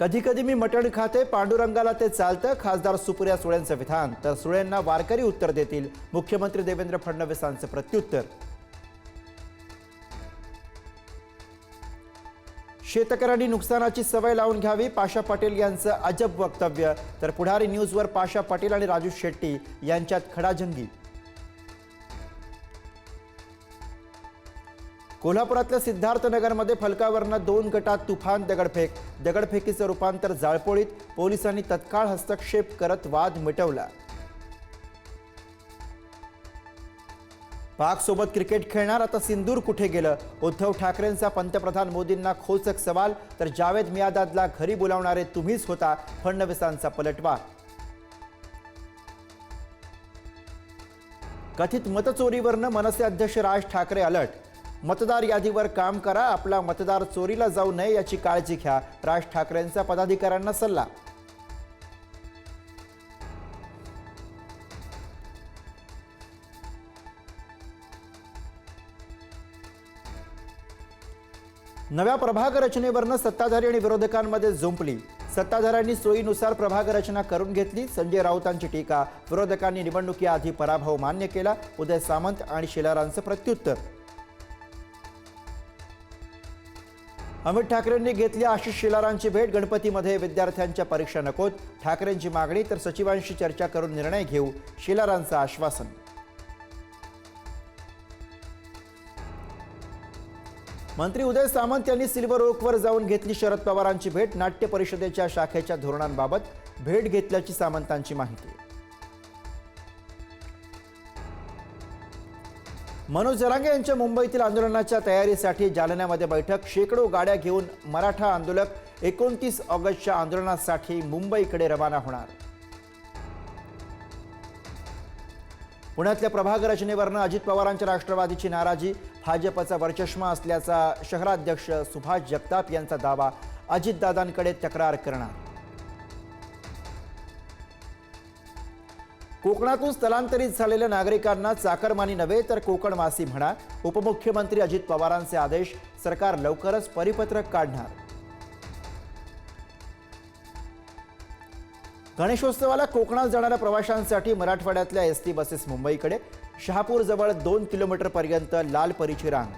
कधी कधी मी मटण खाते पांडुरंगाला ते चालतं खासदार सुप्रिया सुळेंचं विधान. तर सुळेंना वारकरी उत्तर देतील. मुख्यमंत्री देवेंद्र फडणवीसांचं प्रत्युत्तर. शेतकऱ्यांनी नुकसानाची सवय लावून घ्यावी पाशा पाटील यांचं अजब वक्तव्य. तर पुढारी न्यूजवर पाशा पाटील आणि राजू शेट्टी यांच्यात खडाजंगी. कोल्हापुरातल्या सिद्धार्थनगरमध्ये फलकावरनं दोन गटात तुफान दगडफेक. दगडफेकीचं रूपांतर जाळपोळीत पोलिसांनी तत्काळ हस्तक्षेप करत वाद मिटवला. पाकसोबत क्रिकेट खेळणार आता सिंदूर कुठे गेलं? उद्धव ठाकरेंचा पंतप्रधान मोदींना खोचक सवाल तर जावेद मियादादला घरी बोलावणारे तुम्हीच होता फडणवीसांचा पलटवार. कथित मतचोरीवरनं मनसे अध्यक्ष राज ठाकरे अलर्ट. मतदार यादीवर काम करा आपला मतदार चोरीला जाऊ नये याची काळजी घ्या. राज ठाकरेंचा पदाधिकाऱ्यांना सल्ला. नव्या प्रभाग रचनेवरनं सत्ताधारी आणि विरोधकांमध्ये झुंपली. सत्ताधाऱ्यांनी सोयीनुसार प्रभाग रचना करून घेतली. संजय राऊतांची टीका. विरोधकांनी निवडणुकीआधी पराभव मान्य केला. उदय सामंत आणि शेलारांचं प्रत्युत्तर. अमित ठाकरेंनी घेतली आशिष शेलारांची भेट. गणपतीमध्ये विद्यार्थ्यांच्या परीक्षा नकोत. ठाकरेंची मागणी तर सचिवांशी चर्चा करून निर्णय घेऊ शेलारांचं आश्वासन. मंत्री उदय सामंत यांनी सिल्वर ओकवर जाऊन घेतली शरद पवारांची भेट. नाट्य परिषदेच्या शाखेच्या धोरणांबाबत भेट घेतल्याची सामंतांची माहिती. मनोज जरांगे यांच्या मुंबईतील आंदोलनाच्या तयारीसाठी जालन्यामध्ये बैठक. शेकडो गाड्या घेऊन मराठा आंदोलक एकोणतीस ऑगस्टच्या आंदोलनासाठी मुंबईकडे रवाना होणार. पुण्यातल्या प्रभाग रचनेवरनं अजित पवारांच्या राष्ट्रवादीची नाराजी भाजपचा वरचष्मा असल्याचा शहराध्यक्ष सुभाष जगताप यांचा दावा अजितदादांकडे तक्रार करणार. कोकणातून स्थलांतरित झालेल्या नागरिकांना चाकरमानी नव्हे तर कोकणवासी म्हणा. उपमुख्यमंत्री अजित पवारांचे आदेश सरकार लवकरच परिपत्रक काढणार. गणेशोत्सवाला कोकणात जाणाऱ्या प्रवाशांसाठी मराठवाड्यातल्या एस टी बसेस मुंबईकडे. शहापूरजवळ दोन किलोमीटरपर्यंत लाल परीची रांग